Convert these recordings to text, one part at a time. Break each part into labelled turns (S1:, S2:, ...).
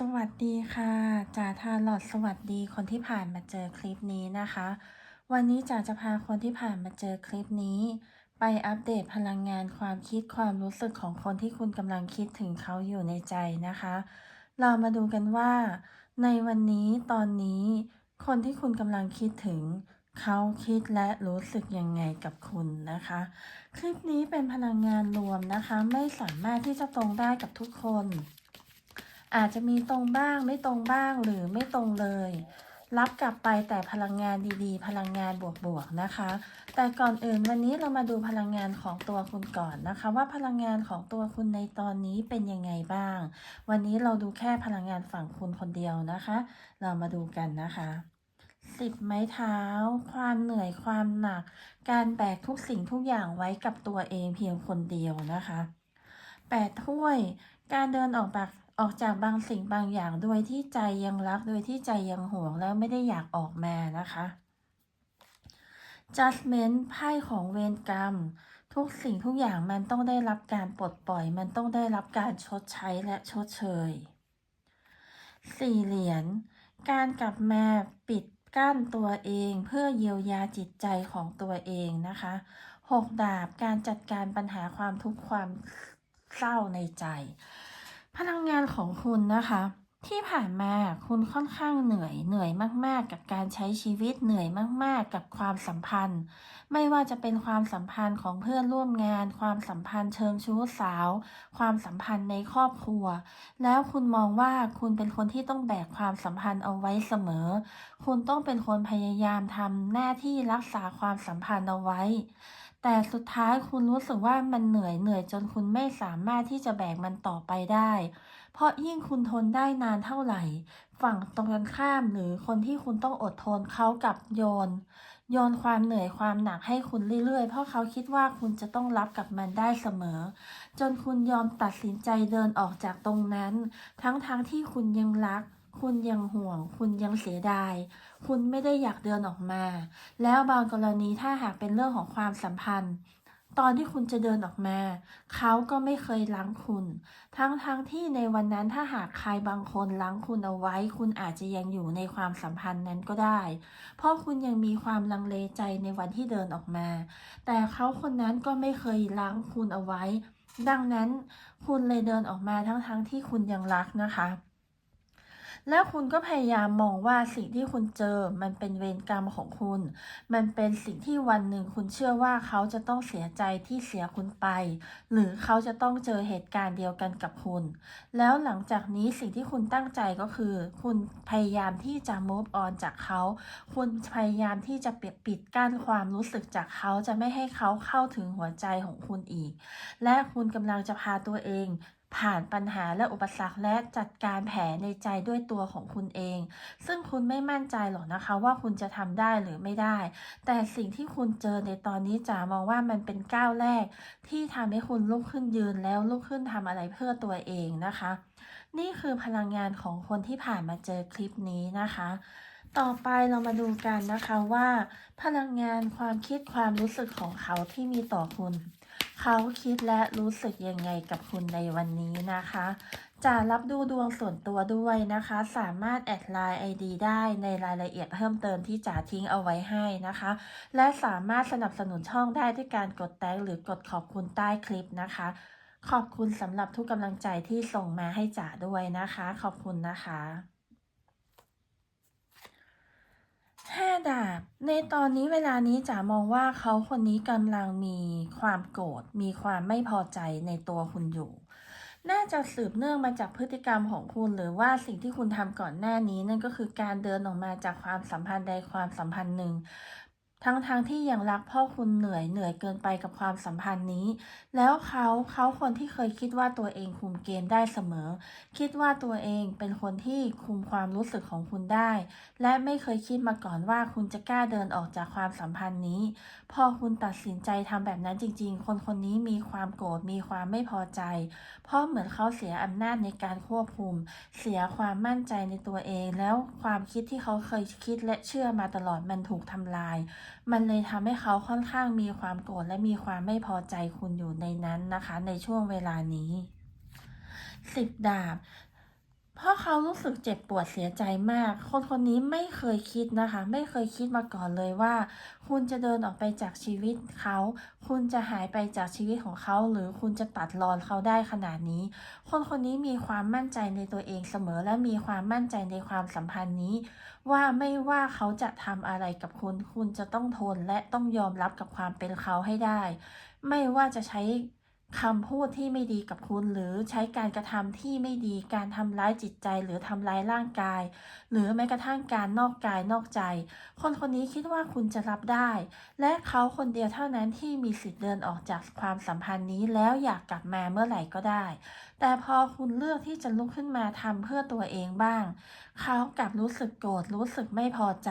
S1: สวัสดีค่ะจ๋าทาลอดสวัสดีคนที่ผ่านมาเจอคลิปนี้นะคะ วันนี้จ๋าจะพาคนที่ผ่านมาเจอคลิปนี้ ไปอัปเดตพลังงานความคิดความรู้สึกของคนที่คุณกำลังคิดถึงเขาอยู่ในใจนะคะ เรามาดูกันว่า ในวันนี้ตอนนี้ คนที่คุณกำลังคิดถึงเขาคิดและรู้สึกยังไงกับคุณนะคะ คลิปนี้เป็นพลังงานรวมนะคะ ไม่สามารถที่จะตรงได้กับทุกคน อาจจะมีตรงบ้างไม่ตรงบ้างหรือไม่ตรงเลย รับกลับไปแต่พลังงานดีๆ พลังงานบวกๆนะคะ แต่ก่อนอื่นวันนี้เรามาดูพลังงานของตัวคุณก่อนนะคะ ว่าพลังงานของตัวคุณในตอนนี้เป็นยังไงบ้าง วันนี้เราดูแค่พลังงานฝั่งคุณคนเดียวนะคะ เรามาดูกันนะคะสิบไม้เท้า ความเหนื่อยความหนัก การแบกทุกสิ่งทุกอย่างไว้กับตัวเองเพียงคนเดียวนะคะแปดถ้วย การเดินออกจาก ออกจากบางสิ่งบางอย่างโดยที่ใจยังรักโดยที่ใจยังห่วงแล้วไม่ได้อยากออกมานะคะ judgment ไพ่ของเวรกรรม ทุกสิ่งทุกอย่างมันต้องได้รับการปลดปล่อย มันต้องได้รับการชดใช้และชดเชยสี่เหรียญการกลับมาปิดกั้นตัวเองเพื่อเยียวยาจิตใจของตัวเองนะคะหกดาบการจัดการปัญหาความทุกข์ความเศร้าในใจ พลังงานของคุณนะคะ ที่ผ่านมาคุณค่อนข้างเหนื่อยเหนื่อยมาก ๆ กับการใช้ชีวิตเหนื่อยมาก ๆ กับความสัมพันธ์ ไม่ว่าจะเป็นความสัมพันธ์ของเพื่อนร่วมงาน ความสัมพันธ์เชิงชู้สาว ความสัมพันธ์ในครอบครัว แล้วคุณมองว่าคุณเป็นคนที่ต้องแบกความสัมพันธ์เอาไว้เสมอ คุณต้องเป็นคนพยายามทำหน้าที่รักษาความสัมพันธ์เอาไว้ แต่สุดท้ายคุณรู้สึกว่ามันเหนื่อยเหนื่อยจนคุณไม่สามารถที่จะแบกมันต่อไปได้ เพราะยิ่งคุณทนได้นานเท่าไหร่ ฝั่งตรงกันข้ามหรือคนที่คุณต้องอดทนเขากับโยน โยนความเหนื่อยความหนักให้คุณเรื่อยๆ เพราะเขาคิดว่าคุณจะต้องรับกับมันได้เสมอ จนคุณยอมตัดสินใจเดินออกจากตรงนั้น ทั้งๆทที่คุณยังรัก คุณยังห่วง คุณยังเสียดาย คุณไม่ได้อยากเดินออกมา แล้วบางกรณีถ้าหากเป็นเรื่องของความสัมพันธ์ ตอนที่คุณจะเดินออกมา เขาก็ไม่เคยล้างคุณ ทั้งๆทที่ในวันนั้นถ้าหากใครบางคนล้างคุณเอาไว้ คุณอาจจะยังอยู่ในความสัมพันธ์นั้นก็ได้ เพราะคุณยังมีความลังเลใจในวันที่เดินออกมา แต่เขาคนนั้นก็ไม่เคยล้างคุณเอาไว้ ดังนั้นคุณเลยเดินออกมาทั้งๆทที่คุณยังรักนะคะ แล้วคุณก็พยายามมองว่าสิ่งที่คุณเจอ มันเป็นเวรกรรมของคุณ มันเป็นสิ่งที่วันหนึ่งคุณเชื่อว่าเขาจะต้องเสียใจที่เสียคุณไป หรือเขาจะต้องเจอเหตุการณ์เดียวกันกับคุณ แล้วหลังจากนี้สิ่งที่คุณตั้งใจก็คือ คุณพยายามที่จะ move on จากเขา คุณพยายามที่จะปิดปิดกั้นความรู้สึกจากเขาจะไม่ให้เขาเข้าถึงหัวใจของคุณอีก และคุณกำลังจะพาตัวเอง ผ่านปัญหาและอุปสรรคและจัดการแผลในใจด้วยตัวของคุณเอง ซึ่งคุณไม่มั่นใจหรอกนะคะว่าคุณจะทำได้หรือไม่ได้ แต่สิ่งที่คุณเจอในตอนนี้จ๋ามองว่ามันเป็นก้าวแรก ที่ทำให้คุณลุกขึ้นยืนแล้วลุกขึ้นทำอะไรเพื่อตัวเองนะคะ นี่คือพลังงานของคนที่ผ่านมาเจอคลิปนี้นะคะต่อไปเรามาดูกันนะคะว่า พลังงานความคิดความรู้สึกของเขาที่มีต่อคุณ เขาคิดและรู้สึกยังไงกับคุณในวันนี้นะคะ จะรับดูดวงส่วนตัวด้วยนะคะ สามารถแอดไลน์ ID ได้ในรายละเอียดเพิ่มเติมที่จ๋าทิ้งเอาไว้ให้นะคะ และสามารถสนับสนุนช่องได้ด้วยการกดแตงหรือกดขอบคุณใต้คลิปนะคะ ขอบคุณสำหรับทุกกำลังใจที่ส่งมาให้จ๋าด้วยนะคะ ขอบคุณนะคะห้าดาบ ในตอนนี้เวลานี้จ๋ามองว่าเขาคนนี้กำลังมีความโกรธ มีความไม่พอใจในตัวคุณอยู่ น่าจะสืบเนื่องมาจากพฤติกรรมของคุณ หรือว่าสิ่งที่คุณทำก่อนหน้านี้นั่นก็คือการเดินออกมาจากความสัมพันธ์ใดความสัมพันธ์หนึ่ง ทั้งๆทที่ยังรักพ่อคุณเหนื่อยเหนื่อยเกินไปกับความสัมพันธ์นี้ แล้วเขาเขาคนที่เคยคิดว่าตัวเองคุมเกมได้เสมอ คิดว่าตัวเองเป็นคนที่คุมความรู้สึกของคุณได้ และไม่เคยคิดมาก่อนว่าคุณจะกล้าเดินออกจากความสัมพันธ์นี้ พอคุณตัดสินใจทำแบบนั้นจริง ๆ คนคนนี้มีความโกรธมีความไม่พอใจ เพราะเหมือนเขาเสียอำนาจในการควบคุม เสียความมั่นใจในตัวเอง แล้วความคิดที่เขาเคยคิดและเชื่อมาตลอดมันถูกทำลายมันเลยทำให้เขาค่อนข้างมีความโกรธและมีความไม่พอใจคุณอยู่ในนั้นนะคะ ในช่วงเวลานี้สิบดาบ เพราะเขารู้สึกเจ็บปวดเสียใจมาก คนคนนี้ไม่เคยคิดนะคะ ไม่เคยคิดมาก่อนเลยว่า คุณจะเดินออกไปจากชีวิตเขา คุณจะหายไปจากชีวิตของเขา หรือคุณจะตัดรอนเขาได้ขนาดนี้ คนคนนี้มีความมั่นใจในตัวเองเสมอ และมีความมั่นใจในความสัมพันธ์นี้ ว่าไม่ว่าเขาจะทำอะไรกับคุณ คุณจะต้องทนและต้องยอมรับกับความเป็นเขาให้ได้ ไม่ว่าจะใช้ คำพูดที่ไม่ดีกับคุณ หรือใช้การกระทำที่ไม่ดีการทำร้ายจิตใจหรือทำร้ายร่างกาย หรือแม้กระทั่งการนอกกายนอกใจ คนคนนี้คิดว่าคุณจะรับได้ และเขาคนเดียวเท่านั้นที่มีสิทธิ์เดินออกจากความสัมพันธ์นี้แล้วอยากกลับมาเมื่อไหร่ก็ได้ แต่พอคุณเลือกที่จะลุกขึ้นมาทำเพื่อตัวเองบ้าง เขากลับรู้สึกโกรธรู้สึกไม่พอใจ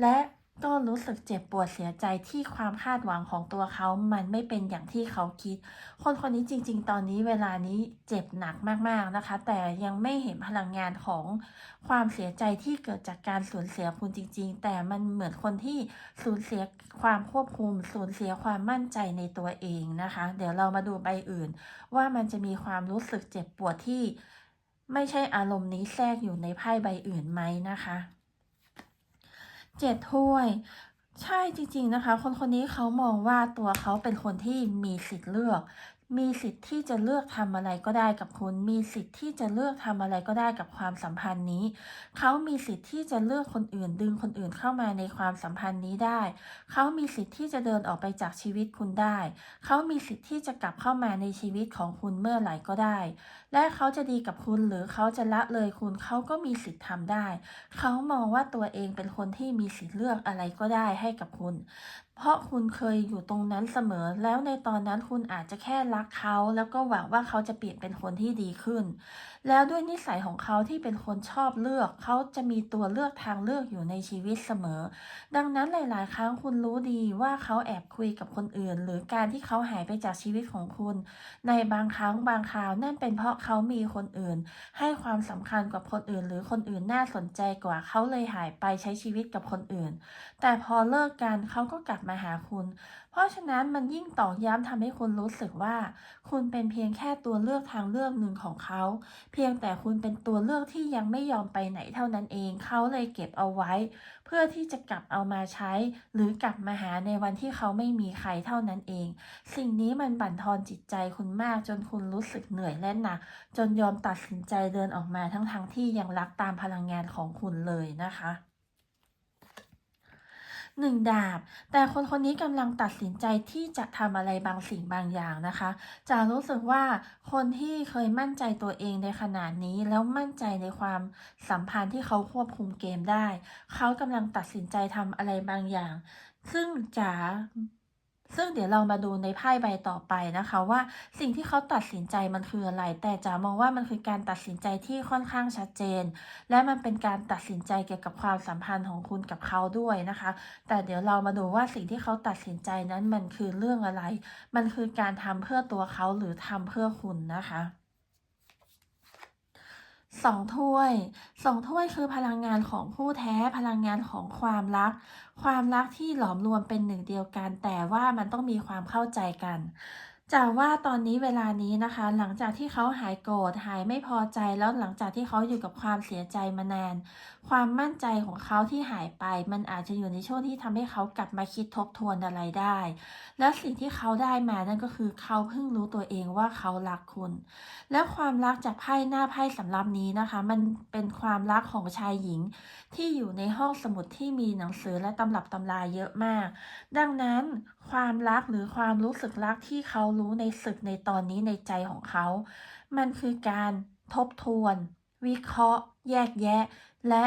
S1: และ ก็รู้สึกเจ็บปวดเสียใจที่ความคาดหวังของตัวเขา มันไม่เป็นอย่างที่เขาคิด คนคนนี้จริง ๆ ตอนนี้เวลานี้เจ็บหนักมากๆนะคะ แต่ยังไม่เห็นพลังงานของความเสียใจที่เกิดจากการสูญเสียคุณจริง ๆ แต่มันเหมือนคนที่สูญเสียความควบคุม สูญเสียความมั่นใจในตัวเองนะคะ เดี๋ยวเรามาดูใบอื่น ว่ามันจะมีความรู้สึกเจ็บปวดที่ ไม่ใช่อารมณ์นี้แทรกอยู่ในไพ่ใบอื่นไหมนะคะ เจ็ดถ้วย ใช่จริง ๆนะคะ คนคนนี้เขามองว่าตัวเขาเป็นคนที่มีสิทธิ์เลือก มีสิทธิ์ที่จะเลือกทำอะไรก็ได้กับคุณ มีสิทธิ์ที่จะเลือกทำอะไรก็ได้กับความสัมพันธ์นี้ เขามีสิทธิ์ที่จะเลือกคนอื่น ดึงคนอื่นเข้ามาในความสัมพันธ์นี้ได้ เขามีสิทธิ์ที่จะเดินออกไปจากชีวิตคุณได้ เขามีสิทธิ์ที่จะกลับเข้ามาในชีวิตของคุณเมื่อไหร่ก็ได้ และเขาจะดีกับคุณหรือเขาจะละเลยคุณ เขาก็มีสิทธิ์ทำได้ เขามองว่าตัวเองเป็นคนที่มีสิทธิ์เลือกอะไรก็ได้ให้กับคุณเพราะคุณเคยอยู่ตรงนั้นเสมอ แล้วในตอนนั้นคุณอาจจะแค่รักเขา แล้วก็หวังว่าเขาจะเปลี่ยนเป็นคนที่ดีขึ้น แล้วด้วยนิสัยของเขาที่เป็นคนชอบเลือก เขาจะมีตัวเลือกทางเลือกอยู่ในชีวิตเสมอ ดังนั้นหลาย ๆ ครั้งคุณรู้ดีว่าเขาแอบคุยกับคนอื่น หรือการที่เขาหายไปจากชีวิตของคุณ ในบางครั้งบางคราวนั่นเป็นเพราะเขามีคนอื่น ให้ความสำคัญกับคนอื่น หรือคนอื่นน่าสนใจกว่าเขาเลยหายไปใช้ชีวิตกับคนอื่น แต่พอเลิกกันเขาก็กลับมาหาคุณ เพราะฉะนั้นมันยิ่งตอกย้ำทำให้คุณรู้สึกว่า คุณเป็นเพียงแค่ตัวเลือกทางเลือกหนึ่งของเขา เพียงแต่คุณเป็นตัวเลือกที่ยังไม่ยอมไปไหนเท่านั้นเอง เขาเลยเก็บเอาไว้ เพื่อที่จะกลับเอามาใช้ หรือกลับมาหาในวันที่เขาไม่มีใครเท่านั้นเอง สิ่งนี้มันบั่นทอนจิตใจคุณมากจนคุณรู้สึกเหนื่อยและหนัก จนยอมตัดสินใจเดินออกมาทั้งๆทที่ยังรักตามพลังงานของคุณเลยนะคะ หนึ่งดาบ แต่คนคนนี้กำลังตัดสินใจที่จะทำอะไรบางสิ่งบางอย่างนะคะจะรู้สึกว่าคนที่เคยมั่นใจตัวเองในขนาดนี้ แล้วมั่นใจในความสัมพันธ์ที่เขาควบคุมเกมได้ เขากำลังตัดสินใจทำอะไรบางอย่าง ซึ่งจ๋า ซึ่งเดี๋ยวเรามาดูในไพ่ใบต่อไปนะคะว่าสิ่งที่เขาตัดสินใจมันคืออะไร แต่จะมองว่ามันคือการตัดสินใจที่ค่อนข้างชัดเจน และมันเป็นการตัดสินใจเกี่ยวกับความสัมพันธ์ของคุณกับเขาด้วยนะคะ แต่เดี๋ยวเรามาดูว่าสิ่งที่เขาตัดสินใจนั้นมันคือเรื่องอะไร มันคือการทำเพื่อตัวเขาหรือทำเพื่อคุณนะคะ สองถ้วยสองถ้วยคือพลังงานของคู่แท้พลังงานของความรัก ความรักที่หลอมรวมเป็นหนึ่งเดียวกัน แต่ว่ามันต้องมีความเข้าใจกันจากว่าตอนนี้เวลานี้นะคะ หลังจากที่เขาหายโกรธหายไม่พอใจแล้วหลังจากที่เขาอยู่กับความเสียใจมานาน ความมั่นใจของเขาที่หายไป มันอาจจะอยู่ในช่วงที่ทำให้เขากลับมาคิดทบทวนอะไรได้ และสิ่งที่เขาได้มานั่นก็คือเขาเพิ่งรู้ตัวเองว่าเขารักคุณ และความรักจากไพ่หน้าไพ่สำรับนี้นะคะ มันเป็นความรักของชายหญิงที่อยู่ในห้องสมุดที่มีหนังสือและตำรับตำราเยอะมาก ดังนั้นความรักหรือความรู้สึกรักที่เขารู้ในศึกในตอนนี้ในใจของเขา มันคือการทบทวน วิเคราะห์ แยกแยะ และ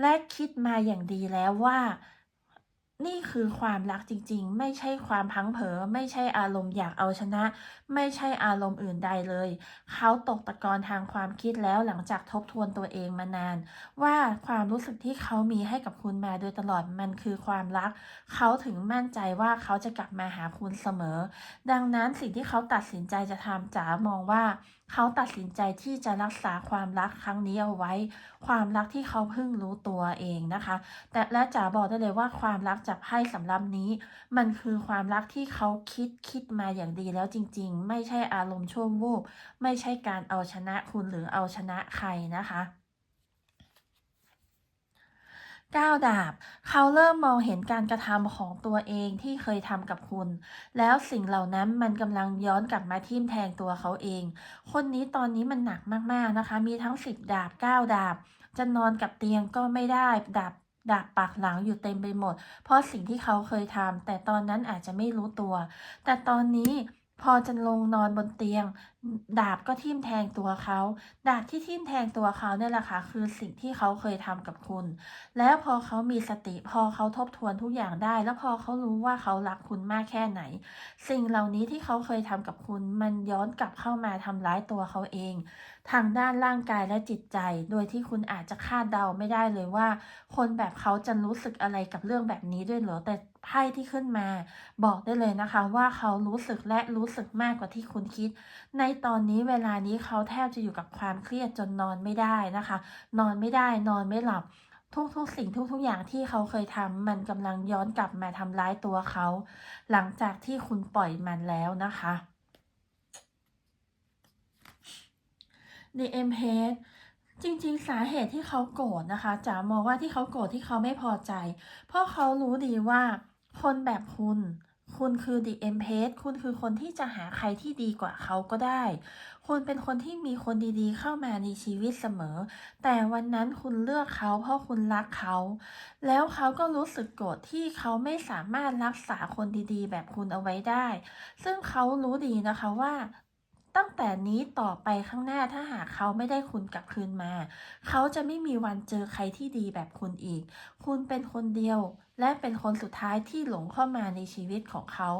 S1: และคิดมาอย่างดีแล้วว่า นี่คือความรักจริงๆ ไม่ใช่ความพังเผอไม่ใช่อารมณ์อยากเอาชนะ ไม่ใช่อารมณ์อื่นใดเลย เขาตกตะกอนทางความคิดแล้วหลังจากทบทวนตัวเองมานาน ว่าความรู้สึกที่เขามีให้กับคุณมาโดยตลอดมันคือความรัก เขาถึงมั่นใจว่าเขาจะกลับมาหาคุณเสมอ ดังนั้นสิ่งที่เขาตัดสินใจจะทำจ๋ามองว่า เขาตัดสินใจที่จะรักษาความรักครั้งนี้เอาไว้ ความรักที่เขาเพิ่งรู้ตัวเองนะคะ แต่และจ๋าบอกได้เลยว่าความรักจากไพ่สำรับนี้ มันคือความรักที่เขาคิดคิดมาอย่างดีแล้วจริง ๆ ไม่ใช่อารมณ์ชั่ววูบไม่ใช่การเอาชนะคุณหรือเอาชนะใครนะคะ ก้าดาบ เขาเริ่มมองเห็นการกระทำของตัวเองที่เคยทำกับคุณ แล้วสิ่งเหล่านั้นมันกำลังย้อนกลับมาทิ่มแทงตัวเขาเอง คนนี้ตอนนี้มันหนักมากๆนะคะ มีทั้งสิบดาบเก้าดาบ จะนอนกับเตียงก็ไม่ได้ดาบดาบปากหลังอยู่เต็มไปหมด เพราะสิ่งที่เขาเคยทำแต่ตอนนั้นอาจจะไม่รู้ตัว แต่ตอนนี้ พอจะลงนอนบนเตียง ดาบก็ทิ่มแทงตัวเขา ดาบที่ทิ่มแทงตัวเขาเนี่ยแหละค่ะคือสิ่งที่เขาเคยทำกับคุณ แล้วพอเขามีสติพอเขาทบทวนทุกอย่างได้ แล้วพอเขารู้ว่าเขารักคุณมากแค่ไหน สิ่งเหล่านี้ที่เขาเคยทำกับคุณ มันย้อนกลับเข้ามาทำร้ายตัวเขาเอง ทางด้านร่างกายและจิตใจ โดยที่คุณอาจจะคาดเดาไม่ได้เลยว่า คนแบบเขาจะรู้สึกอะไรกับเรื่องแบบนี้ด้วยเหรอแต่ ไพ่ที่ขึ้นมา บอกได้เลยนะคะ ว่าเขารู้สึกและรู้สึกมากกว่าที่คุณคิด ในตอนนี้เวลานี้เขาแทบจะอยู่กับความเครียดจนนอนไม่ได้นะคะ นอนไม่ได้นอนไม่หลับ ทุกๆสิ่งทุกๆอย่างที่เขาเคยทำมันกำลังย้อนกลับมาทำร้ายตัวเขา หลังจากที่คุณปล่อยมันแล้วนะคะ The M h a d จริงๆ สาเหตุที่เขาโกรธนะคะจ๋ามองว่าที่เขาโกรธที่เขาไม่พอใจ เพราะเขารู้ดีว่า คนแบบคุณ คุณคือ The e m p a t h คุณคือคนที่จะหาใครที่ดีกว่าเขาก็ได้ คุณเป็นคนที่มีคนดีๆ เข้ามาในชีวิตเสมอ แต่วันนั้นคุณเลือกเขาเพราะคุณรักเขา แล้วเขาก็รู้สึกโกรธที่เขาไม่สามารถรักษาคนดีๆ แบบคุณเอาไว้ได้ ซึ่งเขารู้ดีนะคะว่า ตั้งแต่นี้ต่อไปข้างหน้าถ้าหากเขาไม่ได้คุณกลับคืนมา เขาจะไม่มีวันเจอใครที่ดีแบบคุณอีก คุณเป็นคนเดียว และเป็นคนสุดท้ายที่หลงเข้ามาในชีวิตของเขา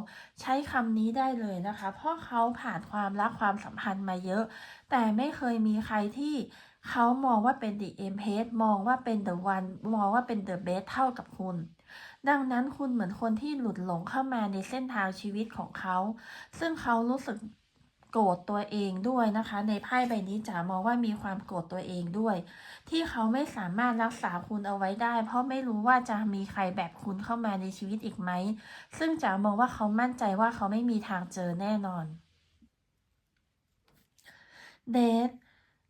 S1: ใช้คำนี้ได้เลยนะคะ เพราะเขาผ่านความรักความสัมพันธ์มาเยอะ แต่ไม่เคยมีใครที่เขามองว่าเป็น the m p a g e มองว่าเป็น the one มองว่าเป็น the best เท่ากับคุณ ดังนั้นคุณเหมือนคนที่หลุดหลงเข้ามาในเส้นทางชีวิตของเขา ซึ่งเขารู้สึก โกรธตัวเองด้วยนะคะ ในไพ่ใบนี้จ๋ามองว่ามีความโกรธตัวเองด้วย ที่เขาไม่สามารถรักษาคุณเอาไว้ได้ เพราะไม่รู้ว่าจะมีใครแบบคุณเข้ามาในชีวิตอีกไหม ซึ่งจ๋ามองว่าเขามั่นใจว่าเขาไม่มีทางเจอแน่นอนเดท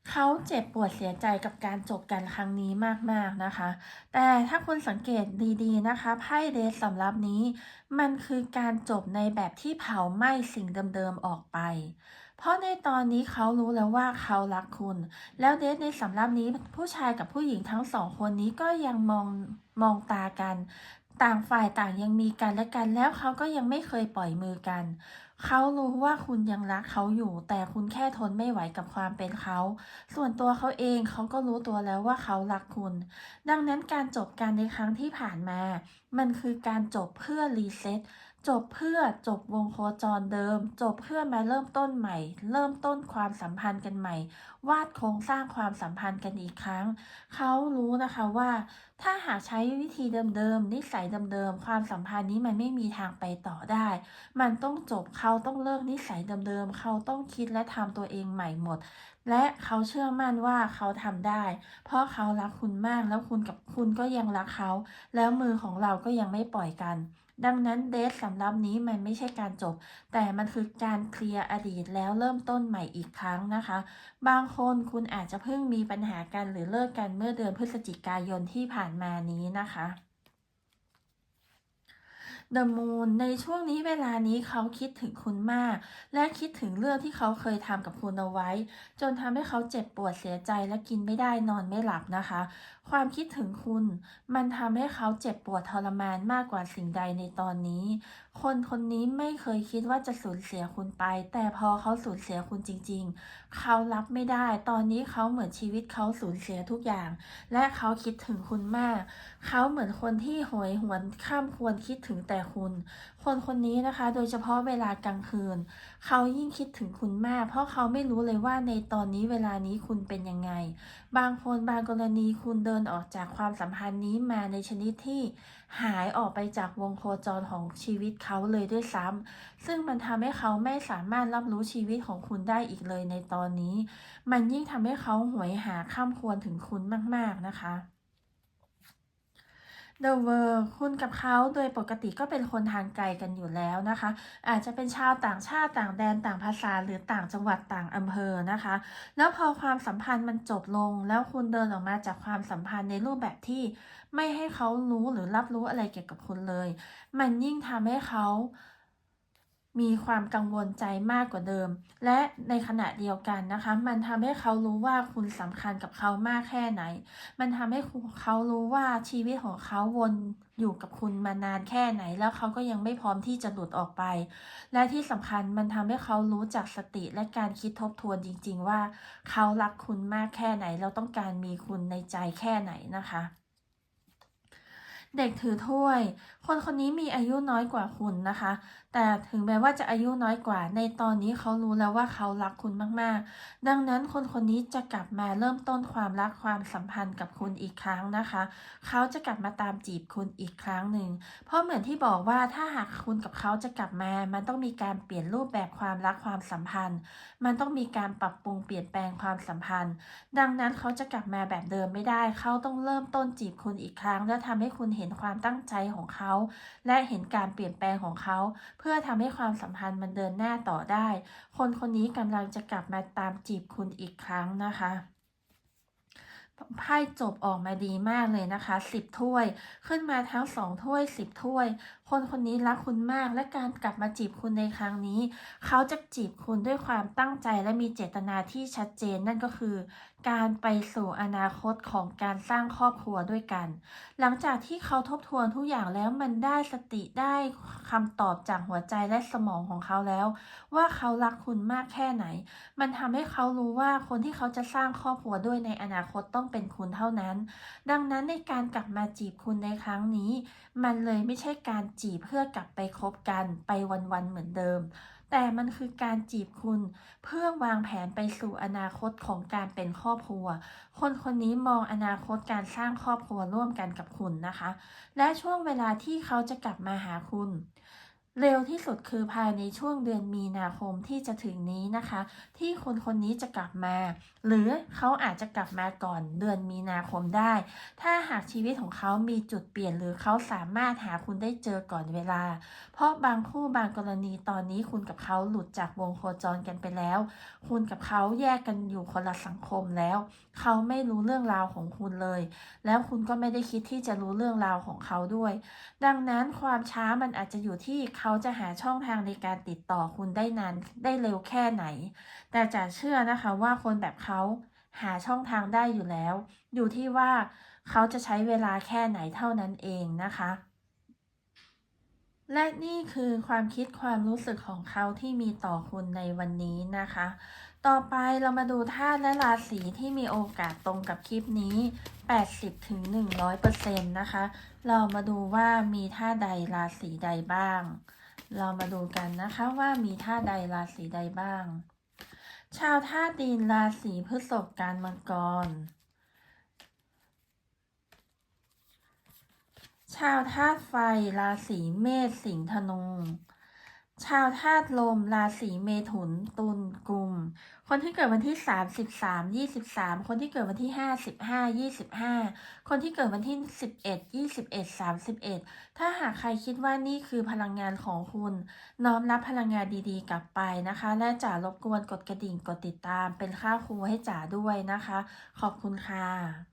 S1: เขาเจ็บปวดเสียใจกับการจบกันครั้งนี้มากๆนะคะ แต่ถ้าคุณสังเกตดีๆนะคะ ไพ่เดทสำหรับนี้ มันคือการจบในแบบที่เผาไหม้สิ่งเดิมๆออกไป เพราะในตอนนี้เขารู้แล้วว่าเขารักคุณ แล้วเดทในสำรับนี้ผู้ชายกับผู้หญิงทั้งสองคนนี้ก็ยังมองมองตากัน ต่างฝ่ายต่างยังมีกันและกันแล้วเขาก็ยังไม่เคยปล่อยมือกัน เขารู้ว่าคุณยังรักเขาอยู่ แต่คุณแค่ทนไม่ไหวกับความเป็นเขา ส่วนตัวเขาเองเขาก็รู้ตัวแล้วว่าเขารักคุณ ดังนั้นการจบการในครั้งที่ผ่านมา มันคือการจบเพื่อรีเซ็ตจบเพื่อจบวงโคจรเดิม จบเพื่อมาเริ่มต้นใหม่ เริ่มต้นความสัมพันธ์กันใหม่ วาดโครงสร้างความสัมพันธ์กันอีกครั้ง เขารู้นะคะว่า ถ้าหากใช้วิธีเดิมๆนิสัยเดิมๆความสัมพันธ์นี้มันไม่มีทางไปต่อได้ มันต้องจบเขาต้องเลิกนิสัยเดิมๆเขาต้องคิดและทำตัวเองใหม่หมด และเขาเชื่อมั่นว่าเขาทำได้ เพราะเขารักคุณมากแล้วคุณกับคุณก็ยังรักเขา แล้วมือของเราก็ยังไม่ปล่อยกันดังนั้นเดทสำหรับนี้มันไม่ใช่การจบ แต่มันคือการเคลียร์อดีตแล้วเริ่มต้นใหม่อีกครั้งนะคะ บางคนคุณอาจจะเพิ่งมีปัญหากันหรือเลิกกันเมื่อเดือนพฤศจิกายนที่ผ่านมานี้นะคะ The Moon ในช่วงนี้เวลานี้เขาคิดถึงคุณมาก และคิดถึงเรื่องที่เขาเคยทำกับคุณเอาไว้ จนทำให้เขาเจ็บปวดเสียใจและกินไม่ได้นอนไม่หลับนะคะ ความคิดถึงคุณ มันทำให้เขาเจ็บปวดทรมานมากกว่าสิ่งใดในตอนนี้ คนคนนี้ไม่เคยคิดว่าจะสูญเสียคุณไป แต่พอเขาสูญเสียคุณจริง ๆ เขารับไม่ได้ ตอนนี้เขาเหมือนชีวิตเขาสูญเสียทุกอย่าง และเขาคิดถึงคุณมาก เขาเหมือนคนที่หอยหวนข้ามควรคิดถึงแต่คุณ คนคนนี้นะคะ โดยเฉพาะเวลากลางคืน เขายิ่งคิดถึงคุณมาก เพราะเขาไม่รู้เลยว่าในตอนนี้เวลานี้คุณเป็นยังไงบางคนบางกรณีคุณเดินออกจากความสัมพันธ์นี้มาในชนิดที่หายออกไปจากวงโคจรของชีวิตเขาเลยด้วยซ้ำซึ่งมันทำให้เขาไม่สามารถรับรู้ชีวิตของคุณได้อีกเลยในตอนนี้ มันยิ่งทำให้เขาหวยหาข้ามควรถึงคุณมาก ๆนะคะ เดอะเวิร์คุณกับเขาโดยปกติก็เป็นคนทางไกลกันอยู่แล้วนะคะ อาจจะเป็นชาวต่างชาติต่างแดนต่างภาษาหรือต่างจังหวัดต่างอำเภอนะคะ แล้วพอความสัมพันธ์มันจบลง แล้วคุณเดินออกมาจากความสัมพันธ์ในรูปแบบที่ไม่ให้เขารู้หรือรับรู้อะไรเกี่ยวกับคุณเลย มันยิ่งทำให้เขา มีความกังวลใจมากกว่าเดิม และในขณะเดียวกันนะคะ มันทำให้เขารู้ว่าคุณสำคัญกับเขามากแค่ไหน มันทำให้เขารู้ว่าชีวิตของเขาวนอยู่กับคุณมานานแค่ไหน แล้วเขาก็ยังไม่พร้อมที่จะหลุดออกไป และที่สำคัญมันทำให้เขารู้จักสติและการคิดทบทวนจริง ๆ ว่า เขารักคุณมากแค่ไหน แล้วต้องการมีคุณในใจแค่ไหนนะคะเด็กถือถ้วย คนคนนี้มีอายุน้อยกว่าคุณนะคะแต่ถึงแม้ว่าจะอายุน้อยกว่า ในตอนนี้เขารู้แล้วว่าเขารักคุณมากๆ ดังนั้นคนคนนี้จะกลับมาเริ่มต้นความรักความสัมพันธ์กับคุณอีกครั้งนะคะ เขาจะกลับมาตามจีบคุณอีกครั้งหนึ่ง เพราะเหมือนที่บอกว่าถ้าหากคุณกับเขาจะกลับมา มันต้องมีการเปลี่ยนรูปแบบความรักความสัมพันธ์ มันต้องมีการปรับปรุงเปลี่ยนแปลงความสัมพันธ์ ดังนั้นเขาจะกลับมาแบบเดิมไม่ได้ เขาต้องเริ่มต้นจีบคุณอีกครั้ง และทำให้คุณเห็นความตั้งใจของเขา และเห็นการเปลี่ยนแปลงของเขาเพื่อทำให้ความสัมพันธ์มันเดินหน้าต่อได้ คนคนนี้กำลังจะกลับมาตามจีบคุณอีกครั้งนะคะไพ่จบออกมาดีมากเลยนะคะ 10 ถ้วย ขึ้นมาทั้งสองถ้วย 10 ถ้วย คนคนนี้รักคุณมากและการกลับมาจีบคุณในครั้งนี้ เขาจะจีบคุณด้วยความตั้งใจและมีเจตนาที่ชัดเจนนั่นก็คือ การไปสู่อนาคตของการสร้างครอบครัวด้วยกัน หลังจากที่เขาทบทวนทุกอย่างแล้วมันได้สติได้คำตอบจากหัวใจและสมองของเขาแล้ว ว่าเขารักคุณมากแค่ไหน มันทำให้เขารู้ว่าคนที่เขาจะสร้างครอบครัวด้วยในอนาคตต้องเป็นคุณเท่านั้น ดังนั้นในการกลับมาจีบคุณในครั้งนี้ มันเลยไม่ใช่การจีบเพื่อกลับไปคบกันไปวันๆเหมือนเดิม แต่มันคือการจีบคุณเพื่อวางแผนไปสู่อนาคตของการเป็นครอบครัว คนคนนี้มองอนาคตการสร้างครอบครัวร่วมกันกับคุณนะคะ และช่วงเวลาที่เขาจะกลับมาหาคุณ เร็วที่สุดคือภายในช่วงเดือนมีนาคมที่จะถึงนี้นะคะ ที่คนคนนี้จะกลับมา หรือเขาอาจจะกลับมาก่อนเดือนมีนาคมได้ ถ้าหากชีวิตของเขามีจุดเปลี่ยนหรือเขาสามารถหาคุณได้เจอก่อนเวลา เพราะบางคู่บางกรณีตอนนี้คุณกับเขาหลุดจากวงโคจรกันไปแล้ว คุณกับเขาแยกกันอยู่คนละสังคมแล้ว เขาไม่รู้เรื่องราวของคุณเลย แล้วคุณก็ไม่ได้คิดที่จะรู้เรื่องราวของเขาด้วย ดังนั้นความช้ามันอาจจะอยู่ที่เขาจะหาช่องทางในการติดต่อคุณได้นานได้เร็วแค่ไหน แต่จะเชื่อนะคะว่าคนแบบเขาหาช่องทางได้อยู่แล้ว อยู่ที่ว่าเขาจะใช้เวลาแค่ไหนเท่านั้นเองนะคะ และนี่คือความคิดความรู้สึกของเขาที่มีต่อคุณในวันนี้นะคะ ต่อไปเรามาดูธาตุและราศีที่มีโอกาสตรงกับคลิปนี้ 80ถึง100%นะคะ เรามาดูว่ามีธาตุใดราศีใดบ้าง เรามาดูกันนะคะว่ามีธาตุใดราศีใดบ้าง ชาวธาตุดินราศีพฤษภการมังกร ชาวธาตุไฟราศีเมษสิงห์ธนู ชาวธาตุลม ราศีเมถุน ตุลกุม คนที่เกิดวันที่ 33 23 คนที่เกิดวันที่ 5 15 25 คนที่เกิดวันที่ 11 21 31 ถ้าหากใครคิดว่านี่คือพลังงานของคุณ น้อมรับพลังงานดีๆ กลับไปนะคะ และจ๋ารบกวนกดกระดิ่งกดติดตามเป็นค่าครูให้จ๋าด้วยนะคะ ขอบคุณค่ะ